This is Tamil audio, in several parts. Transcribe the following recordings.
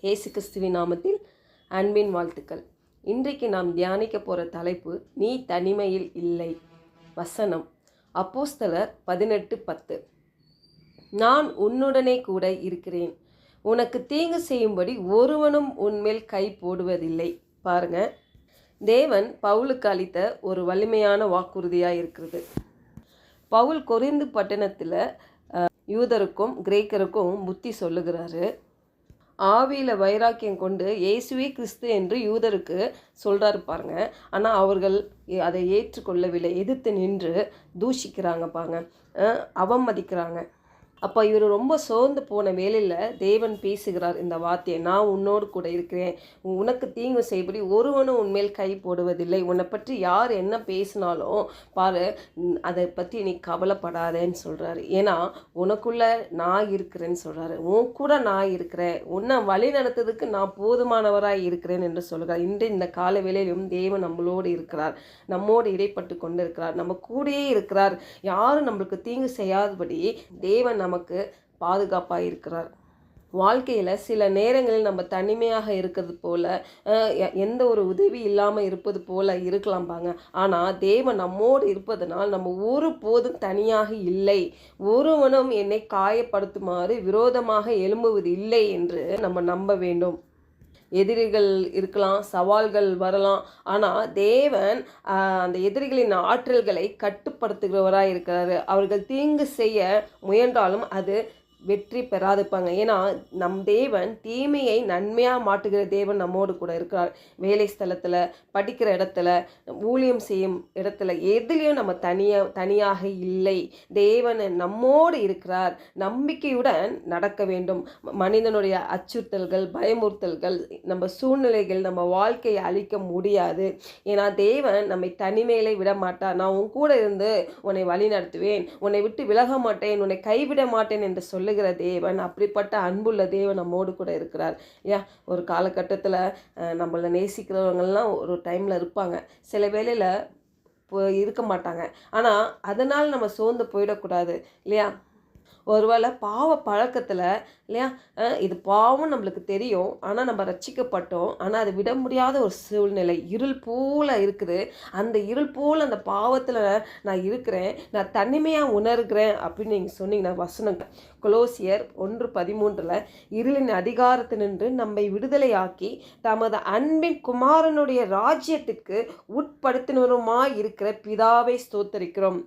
இயேசு கிறிஸ்துவின் நாமத்தில் அன்பின் வாழ்த்துக்கள். இன்றைக்கு நாம் தியானிக்க போகிற தலைப்பு நீ தனிமையில் இல்லை. வசனம். அப்போஸ்தலர் பதினெட்டு பத்து. நான் உன்னுடனே கூட இருக்கிறேன். உனக்கு தீங்கு செய்யும்படி ஒருவனும் உன்மேல் கை போடுவதில்லை. பாருங்க. தேவன் பவுலுக்கு அளித்த ஒரு வலிமையான வாக்குறுதியாக இருக்கிறது. பவுல் கொரிந்து பட்டணத்தில் யூதருக்கும் கிரேக்கருக்கும் புத்தி சொல்லுகிறாரு. ஆவியில் வைராக்கியம் கொண்டு இயேசுவே கிறிஸ்து என்று யூதருக்கு சொல்கிறாரு பாருங்க. ஆனால் அவர்கள் அதை ஏற்றுக்கொள்ளவில்லை. எதிர்த்து நின்று தூஷிக்கிறாங்க பாருங்க. அவமதிக்கிறாங்க. அப்போ இவர் ரொம்ப சோர்ந்து போன வேலையில் தேவன் பேசுகிறார் இந்த வார்த்தையை. நான் உன்னோடு கூட இருக்கிறேன். உனக்கு தீங்கு செய்யபடி ஒருவனும் உன்மேல் கை போடுவதில்லை. உன்னை பற்றி யார் என்ன பேசினாலும் பாரு அதை பற்றி நீ கவலைப்படாதேன்னு சொல்கிறாரு ஏன்னா உனக்குள்ளே நான் இருக்கிறேன்னு சொல்கிறாரு உன் கூட நான் இருக்கிறேன். உன்னை வழி நடத்துறதுக்கு நான் போதுமானவராக இருக்கிறேன் என்று சொல்கிறார். இன்று இந்த கால வேலையிலும் தேவன் நம்மளோடு இருக்கிறார். நம்மோடு இடைப்பட்டு கொண்டு இருக்கிறார் நம்ம கூடயே இருக்கிறார். யாரும் நம்மளுக்கு தீங்கு செய்யாதபடி தேவன் நமக்கு பாதுகாப்பாக இருக்கிறார். வாழ்க்கையில் சில நேரங்களில் நம்ம தனிமையாக இருக்கிறது போல் எந்த ஒரு உதவி இல்லாமல் இருப்பது போல் இருக்கலாம் பாங்க ஆனால் தேவன் நம்மோடு இருப்பதனால் நம்ம ஒரு போதும் தனியாக இல்லை. ஒருவனும் என்னை காயப்படுத்துமாறு விரோதமாக எழும்புவது இல்லை என்று நம்ம நம்ப வேண்டும். எதிரிகள் இருக்கலாம் சவால்கள் வரலாம். ஆனால் தேவன் அந்த எதிரிகளின் ஆற்றல்களை கட்டுப்படுத்துகிறவராக இருக்கிறாரு அவர்கள் தீங்கு செய்ய முயன்றாலும் அது வெற்றி பெறாதுப்பாங்க ஏன்னா நம் தேவன் தீமையை நன்மையாக மாட்டுகிற தேவன் நம்மோடு கூட இருக்கிறார். வேலை ஸ்தலத்தில் படிக்கிற இடத்துல ஊழியம் செய்யும் இடத்துல எதுலேயும் நம்ம தனியாக தனியாக இல்லை. தேவன் நம்மோடு இருக்கிறார். நம்பிக்கையுடன் நடக்க வேண்டும். மனிதனுடைய அச்சுறுத்தல்கள் பயமுறுத்தல்கள் நம்ம சூழ்நிலைகள் நம்ம வாழ்க்கையை அழிக்க முடியாது. ஏன்னா தேவன் நம்மை தனிமையில விட மாட்டார். நான் உன் கூட இருந்து உன்னை வழி நடத்துவேன் உன்னை விட்டு விலக மாட்டேன். உன்னை கைவிட மாட்டேன் என்று சொல்லுகிற தேவன் அப்படிப்பட்ட அன்புள்ள தேவன் நம்மோடு கூட இருக்கிறார். இல்லையா ஒரு காலகட்டத்தில் நம்மளை நேசிக்கிறவங்கெல்லாம் ஒரு டைமில் இருப்பாங்க. சில வேளையில் இப்போ இருக்க மாட்டாங்க. ஆனால் அதனால் நம்ம சோர்ந்து போயிடக்கூடாது இல்லையா? ஒருவேளை பாவ பழக்கத்தில் இல்லையா? இது பாவம் நம்மளுக்கு தெரியும். ஆனால் நம்ம ரட்சிக்கப்பட்டோம் ஆனால் அதை விட முடியாத ஒரு சூழ்நிலை. இருள் போல இருக்குது. அந்த இருள் போல் அந்த பாவத்தில் நான் இருக்கிறேன். நான் தனிமையாக உணர்கிறேன் அப்படின்னு நீங்கள் சொன்னீங்கன்னா வசனம். கொலோசியர் ஒன்று பதிமூன்றில் இருளின் அதிகாரத்தினின்று நம்மை விடுதலையாக்கி தமது அன்பின் குமாரனுடைய ராஜ்யத்திற்கு உட்படுத்தினருமாய் இருக்கிற பிதாவை ஸ்தோத்தரிக்கிறோம்.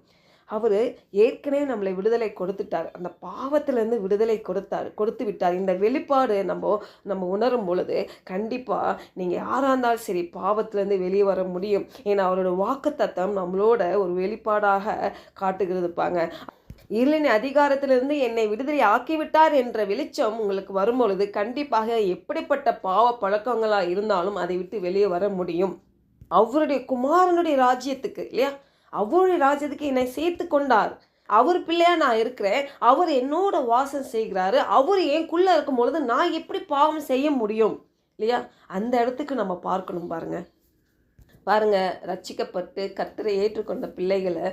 அவர் ஏற்கனவே நம்மளை விடுதலை கொடுத்துட்டார். அந்த பாவத்திலேருந்து விடுதலை கொடுத்தார் கொடுத்து விட்டார். இந்த வெளிப்பாடு நம்ம நம்ம உணரும் பொழுது கண்டிப்பாக நீங்கள் யாராக இருந்தாலும் சரி பாவத்திலேருந்து வெளியே வர முடியும். ஏன்னா அவரோட வாக்குத்தத்தம் நம்மளோட ஒரு வெளிப்பாடாக காட்டுகிறதுப்பாங்க. இருளின் அதிகாரத்திலிருந்து என்னை விடுதலை ஆக்கிவிட்டார் என்ற வெளிச்சம் உங்களுக்கு வரும்பொழுது கண்டிப்பாக எப்படிப்பட்ட பாவ பழக்கங்களாக இருந்தாலும் அதை விட்டு வெளியே வர முடியும். அவருடைய குமாரனுடைய ராஜ்யத்துக்கு இல்லையா? அவருடைய ராஜ்யத்துக்கு என்னை சேர்த்து கொண்டார். அவர் பிள்ளையா நான் இருக்கிறேன். அவர் என்னோட வாசம் செய்கிறாரு. அவர் எனக்குள்ள இருக்கும் பொழுது நான் எப்படி பாவம் செய்ய முடியும்? இல்லையா? அந்த இடத்துக்கு நம்ம பார்க்கணும் பாருங்க. பாருங்க ரட்சிக்கப்பட்டு கர்த்தரை ஏற்றுக்கொண்ட பிள்ளைகளை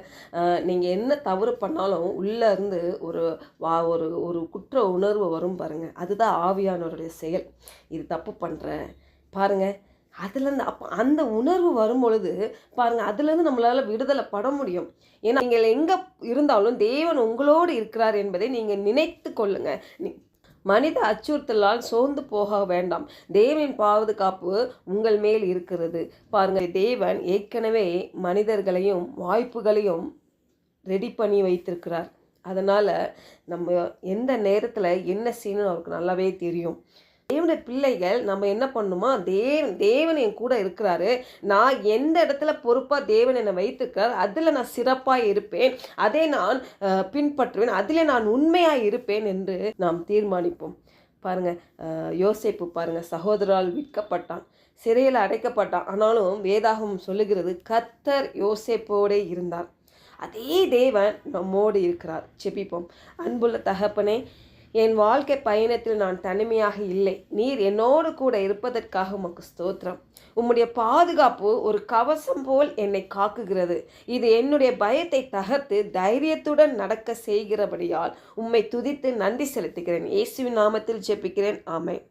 நீங்கள் என்ன தவறு பண்ணாலும் உள்ளேருந்து ஒரு வா ஒரு ஒரு குற்ற உணர்வு வரும் பாருங்க. அதுதான் ஆவியானவருடைய செயல். இது தப்பு பண்ணுறேன் பாருங்கள் அதுலேருந்து அப்போ அந்த உணர்வு வரும் பொழுது பாருங்கள் அதுலேருந்து நம்மளால் விடுதலை பட முடியும். ஏன்னா நீங்கள் எங்கே இருந்தாலும் தேவன் உங்களோடு இருக்கிறார் என்பதை நீங்கள் நினைத்து கொள்ளுங்க. நீ- மனித அச்சுறுத்தலால் சோர்ந்து போக வேண்டாம். தேவன் பாதுகாப்பு உங்கள் மேல் இருக்கிறது. பாருங்கள் தேவன் ஏற்கனவே மனிதர்களையும் வாய்ப்புகளையும் ரெடி பண்ணி வைத்திருக்கிறார். அதனால் நம்ம எந்த நேரத்தில் என்ன செய்யணும்னு அவருக்கு நல்லாவே தெரியும். தேவனுடைய பிள்ளைகள் நம்ம என்ன பண்ணுமா? தேவன் தேவன் என் கூட இருக்கிறாரு. நான் எந்த இடத்துல பொறுப்பாக தேவன் என்னை வைத்திருக்கிறார் அதில் நான் சிறப்பாக இருப்பேன். அதை நான் பின்பற்றுவேன். அதில் நான் உண்மையாக இருப்பேன் என்று நாம் தீர்மானிப்போம். பாருங்க யோசிப்பு யோசேப்பு பாருங்க சகோதரால் விற்கப்பட்டான் சிறையில் அடைக்கப்பட்டான். ஆனாலும் வேதாகம் சொல்லுகிறது கத்தர் யோசேப்போடே இருந்தார். அதே தேவன் நம்மோடு இருக்கிறார். செபிப்போம் அன்புள்ள தகப்பனே என் வாழ்க்கை பயணத்தில் நான் தனிமையாக இல்லை. நீர் என்னோடு கூட இருப்பதற்காக உமக்கு ஸ்தோத்திரம். உம்முடைய பாதுகாப்பு ஒரு கவசம் போல் என்னை காக்குகிறது. இது என்னுடைய பயத்தை தகர்த்து தைரியத்துடன் நடக்க செய்கிறபடியால் உம்மை துதித்து நன்றி செலுத்துகிறேன். இயேசுவின் நாமத்தில் ஜெபிக்கிறேன். ஆமை